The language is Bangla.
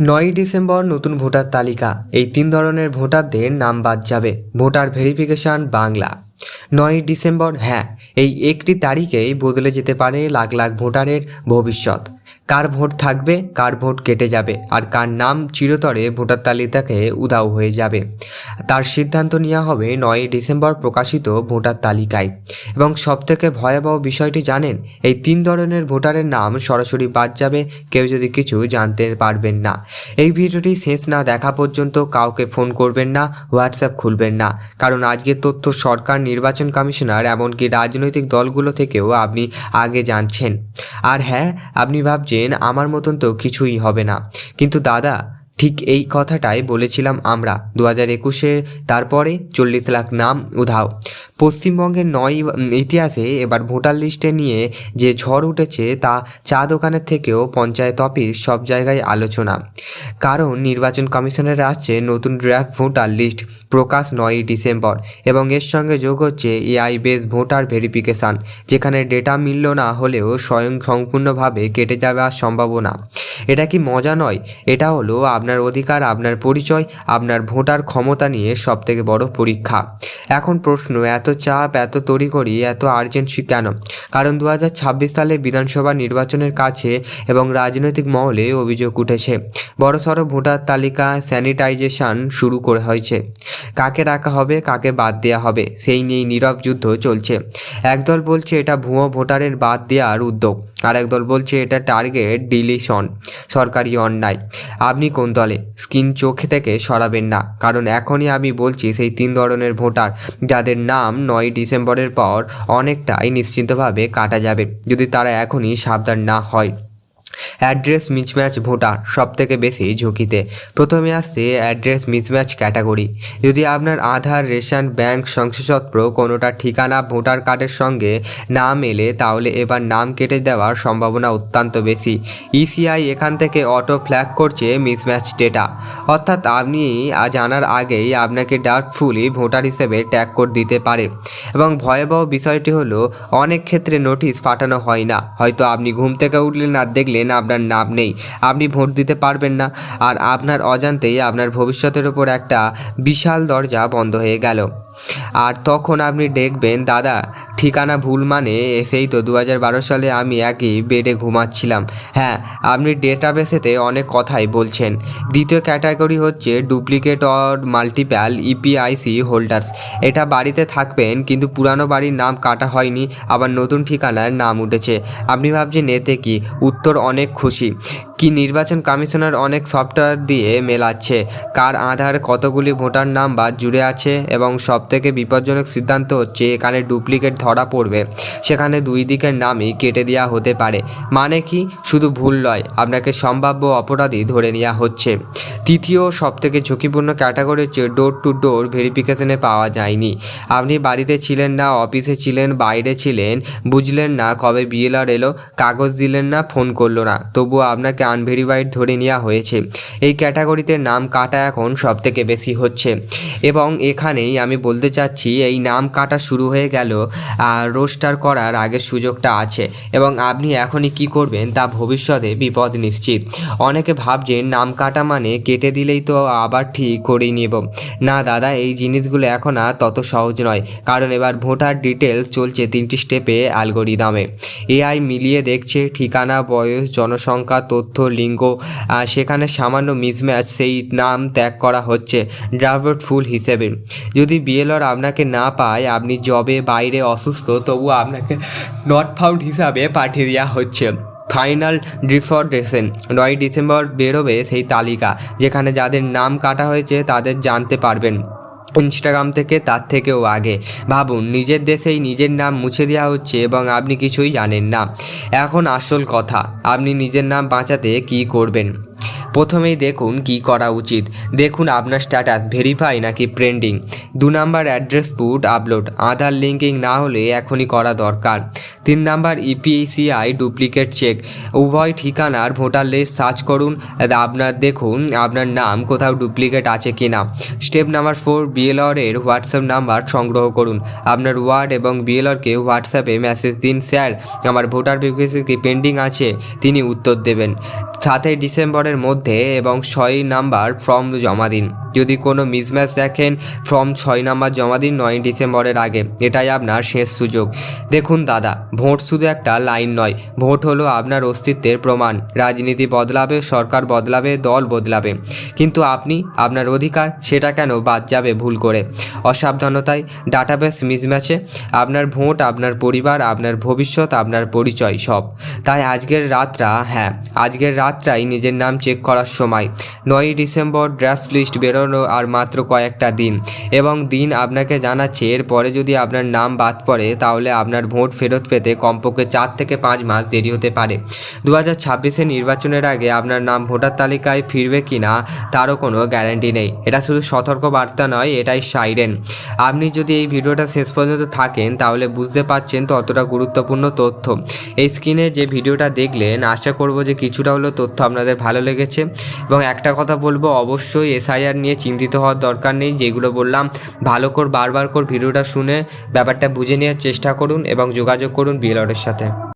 নয়ই ডিসেম্বর নতুন ভোটার তালিকা। এই তিন ধরনের ভোটারদের নাম বাদ যাবে। Voter verification Bangla. নয়ই ডিসেম্বর হ্যাঁ এই একটি তারিখেই বদলে যেতে পারে লাখ লাখ ভোটারের ভবিষ্যৎ। কার ভোট থাকবে, কার ভোট কেটে যাবে, আর কার নাম চিরতরে ভোটার তালিকাকে উধাও হয়ে যাবে। তার সিদ্ধান্ত নেওয়া হবে নয়ই ডিসেম্বর প্রকাশিত ভোটার তালিকায়। এবং সবথেকে ভয়াবহ বিষয়টি জানেন, এই তিন ধরনের ভোটারের নাম সরাসরি বাদ যাবে, কেউ যদি কিছু জানতে পারবেন না। এই ভিডিওটি শেষ না দেখা পর্যন্ত কাউকে ফোন করবেন না, হোয়াটসঅ্যাপ খুলবেন না। কারণ আজকের তথ্য সরকার, নির্বাচন কমিশনার, এমনকি রাজনৈতিক দলগুলো থেকেও আপনি আগে জানছেন। আর হ্যাঁ আপনি ভাবছেন আমার মতন তো কিছুই হবে না। কিন্তু দাদা ঠিক এই কথাটাই বলেছিলাম আমরা। দু হাজার একুশে তারপরে চল্লিশ লাখ নাম উধাও। পশ্চিমবঙ্গের নয় ইতিহাসে এবার ভোটার লিস্টে নিয়ে যে ঝড় উঠেছে তা চা দোকানের থেকেও পঞ্চায়েত অফিস সব জায়গায় আলোচনা। কারণ নির্বাচন কমিশনের আসছে নতুন ড্রাফট ভোটার লিস্ট, প্রকাশ নয়ই ডিসেম্বর এবং এর সঙ্গে যোগ হচ্ছে এআই বেস ভোটার ভেরিফিকেশান যেখানে ডেটা মিলল না হলেও স্বয়ং সম্পূর্ণভাবে কেটে যাওয়ার সম্ভাবনা। এটা কি মজা নয়? এটা হলো আপনার অধিকার, আপনার পরিচয়, আপনার ভোটার ক্ষমতা নিয়ে সবথেকে বড় পরীক্ষা। এখন প্রশ্ন, এত চাপ, এত তড়িঘড়ি, এত আর্জেন্সি কেন? কারণ দু হাজার ছাব্বিশ সালে বিধানসভা নির্বাচনের কাছে এবং রাজনৈতিক মহলে অভিযোগ উঠেছে, বড়সড় ভোটার তালিকা, স্যানিটাইজেশন শুরু করে হয়েছে। কাকে রাখা হবে, কাকে বাদ দেওয়া হবে, সেই নিয়েই নীরব যুদ্ধ চলছে। একদল বলছে এটা ভুয়ো ভোটারের বাদ দেওয়ার উদ্যোগ। আর একদল বলছে, এটা টার্গেট ডিলিশন সরকারি অন্যায়। আপনি কোন দলে? স্কিন চোখে থেকে সরাবেন না। কারণ এখনই আমি বলছি, সেই তিন ধরনের ভোটার, যাদের নাম নয় ডিসেম্বরের পর অনেকটাই নিশ্চিন্তভাবে কাটা যাবে। যদি তারা এখনই সাবধান না হয়। অ্যাড্রেস মিসম্যাচ ভোটার সব থেকে বেশি ঝুঁকিতে। প্রথমে আসছে অ্যাড্রেস মিসম্যাচ ক্যাটাগরি। যদি আপনার আধার, রেশন, ব্যাংক, শংসাপত্র কোনোটা ঠিকানা, ভোটার কার্ডের সঙ্গে না মেলে, তাহলে এবার নাম কেটে দেওয়ার সম্ভাবনা অত্যন্ত বেশি। ইসিআই এখান থেকে অটো ফ্ল্যাগ করছে মিসম্যাচ ডেটা। অর্থাৎ আপনি জানার আগেই আপনাকে ডাউটফুলি ভোটার হিসেবে ট্যাগ কোড দিতে পারে। এবং ভয়াবহ বিষয়টি হলো, অনেক ক্ষেত্রে নোটিশ পাঠানো হয় না। হয়তো আপনি ঘুম থেকে উঠলেন আর দেখলেন আপনার নাম নেই। আপনি ভোট দিতে পারবেন না। আর আপনার অজান্তেই আপনার ভবিষ্যতের ওপর একটা বিশাল দরজা বন্ধ হয়ে গেল। আর তখন আপনি দেখবেন, দাদা ঠিকানা ভুল মানে এসেই তো দু সালে আমি একই বেডে ঘুমাচ্ছিলাম। হ্যাঁ আপনি ডেটাবেসেতে অনেক কথাই বলছেন। দ্বিতীয় ক্যাটাগরি হচ্ছে duplicate or multiple EPIC holders. এটা বাড়িতে থাকবেন, কিন্তু পুরানো বাড়ির নাম কাটা হয়নি, আবার নতুন ঠিকানার নাম উঠেছে। আপনি ভাবছেন এতে কি? উত্তর অনেক খুশি। কি নির্বাচন কমিশনার অনেক সফটওয়্যার দিয়ে মেলাচ্ছে? কার আধার, কতগুলি ভোটার নাম বাদ জুড়ে আছে? এবং সবথেকে বিপজ্জনক সিদ্ধান্ত হচ্ছে এখানে ডুপ্লিকেট ধরা পড়বে। সেখানে দুই দিকের নামই কেটে দেওয়া হতে পারে। মানে কি? শুধু ভুল নয়, আপনাকে সম্ভাব্য অপরাধী ধরে নেওয়া হচ্ছে। তৃতীয় সবথেকে ঝুঁকিপূর্ণ ক্যাটাগরি হচ্ছে ডোর টু ডোর ভেরিফিকেশনে পাওয়া যায়নি। আপনি বাড়িতে ছিলেন না, অফিসে ছিলেন, বাইরে ছিলেন, বুঝলেন না কবে বিএলআর এলো, কাগজ দিলেন না, ফোন করল না। তবুও আপনাকে আনভেরিফাইড ধরে নেওয়া হয়েছে। এই ক্যাটাগরিতে নাম কাটা এখন সব থেকে বেশি হচ্ছে। এবং এখানেই আমি বলতে চাচ্ছি, এই নাম কাটা শুরু হয়ে গেল রোস্টার করার আগের সুযোগটা আছে। এবং আপনি এখনই কি করবেন তা ভবিষ্যতে বিপদ নিশ্চিত। অনেকে ভাবছেন নাম কাটা মানে কেটে দিলেই তো আবার ঠিক করেই নেব। না দাদা, এই জিনিসগুলো এখন আর তত সহজ নয়। কারণ এবার ভোটার ডিটেলস চলছে তিনটি স্টেপে অ্যালগোরিদমে। এআই মিলিয়ে দেখছে, ঠিকানা, বয়স, জনসংখ্যা, তথ্য লিঙ্গ সেখানে সামান্য মিসম্যাচ সেই নাম ত্যাগ করা হচ্ছে ড্রাইভার ফুল হিসেবে। যদি বিএলআর আপনাকে না পায়, আপনি জবে বাইরে অসুস্থ, তবু আপনাকে নট ফাউন্ড হিসাবে পাঠিয়ে দেওয়া হচ্ছে। ফাইনাল ডিফর্ডেশন নয় ডিসেম্বর বেরোবে সেই তালিকা, যেখানে যাদের নাম কাটা হয়েছে তাদের জানতে পারবেন। ইনস্টাগ্রাম থেকে, তার থেকেও আগে। ভাবুন, নিজের দেশেই নিজের নাম মুছে দেওয়া হচ্ছে এবং আপনি কিছুই জানেন না। এখন আসল কথা, আপনি নিজের নাম বাঁচাতে কী করবেন? প্রথমেই দেখুন কি করা উচিত। দেখুন আপনার স্ট্যাটাস ভেরিফাই নাকি প্রেন্ডিং দু number address put upload Aadhaar linking না হলে এখনই করা দরকার। তিন নাম্বার ইপিএসিআই ডুপ্লিকেট চেক উভয় ঠিকানার ভোটার লিস্ট সার্চ করুন। আপনার দেখুন, আপনার নাম কোথাও ডুপ্লিকেট আছে কিনা। স্টেপ নাম্বার ফোর বিএলআর এর হোয়াটসঅ্যাপ নাম্বার সংগ্রহ করুন। আপনার ওয়ার্ড এবং বিএলআরকে হোয়াটসঅ্যাপে মেসেজ দিন, স্যার, আমার ভোটার ভেরিফিকেশন কি পেন্ডিং আছে? তিনি উত্তর দেবেন। সাতই ডিসেম্বরের মধ্যে এবং ছয় নাম্বার ফর্ম জমা দিন। যদি কোনো মিসম্যাচ দেখেন ফর্ম ছয় নম্বর জমা দিন নয় ডিসেম্বরের আগে। এটাই আপনার শেষ সুযোগ। দেখুন দাদা, ভোট শুধু একটা লাইন নয়, ভোট হলো আপনার অস্তিত্বের প্রমাণ। রাজনীতি বদলাবে, সরকার বদলাবে, দল বদলাবে। কিন্তু আপনি, আপনার অধিকার, সেটা কেন বাদ যাবে ভুল করে? অসাবধানতায় ডাটাবেস মিসম্যাচে। আপনার ভোট, আপনার পরিবার, আপনার ভবিষ্যৎ, আপনার পরিচয় সব। তাই আজকের রাতটা হ্যাঁ আজকের রাতটাই নিজের নাম চেক করার সময়। নয়ই ডিসেম্বর ড্রাফট লিস্ট বেরোনো আর মাত্র কয়েকটা দিন। এবং দিন আপনাকে জানাচ্ছে, এরপরে যদি আপনার নাম বাদ পড়ে, তাহলে আপনার ভোট ফেরত পেতে কমপক্ষে চার থেকে পাঁচ মাস দেরি হতে পারে। দু হাজার ছাব্বিশে নির্বাচনের আগে আপনার নাম ভোটার তালিকায় ফিরবে কি না তারও কোনো গ্যারান্টি নেই। এটা শুধু সতর্ক বার্তা নয়, এটাই সাইরেন আপনি যদি এই ভিডিওটা শেষ পর্যন্ত থাকেন, তাহলে বুঝতে পারছেন ততটা গুরুত্বপূর্ণ তথ্য। এই স্ক্রিনে যে ভিডিওটা দেখলেন, আশা করব যে কিছুটা হলেও তথ্য আপনাদের ভালো লেগেছে। এবং একটা কথা বলব, অবশ্যই এসআইআর নিয়ে চিন্তিত হওয়ার দরকার নেই। যেগুলো বললাম, ভালো করে বারবার করে ভিডিওটা শুনে ব্যাপারটা বুঝে নেওয়ার চেষ্টা করুন এবং যোগাযোগ করুন বিএলআরের সাথে।